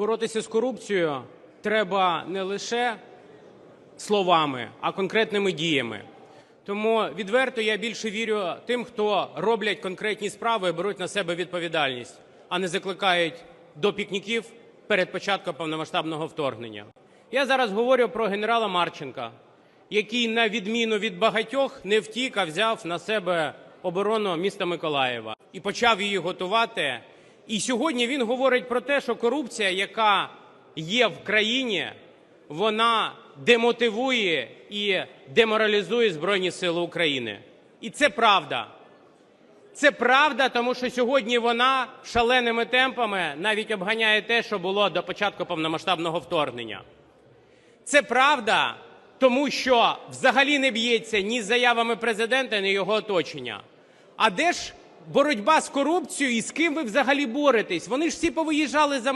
боротися з корупцією треба не лише словами, а конкретними діями. Тому відверто я більше вірю тим, хто роблять конкретні справи і беруть на себе відповідальність, а не закликають до пікніків перед початком повномасштабного вторгнення. Я зараз говорю про генерала Марченка, який, на відміну від багатьох, не втік, а взяв на себе оборону міста Миколаєва і почав її готувати. І сьогодні він говорить про те, що корупція, яка є в країні, вона демотивує і деморалізує Збройні Сили України. І це правда. Це правда, тому що сьогодні вона шаленими темпами навіть обганяє те, що було до початку повномасштабного вторгнення. Це правда, тому що взагалі не б'ється ні з заявами президента, ні його оточення. А де ж боротьба з корупцією і з ким ви взагалі боретесь? Вони ж всі повиїжджали за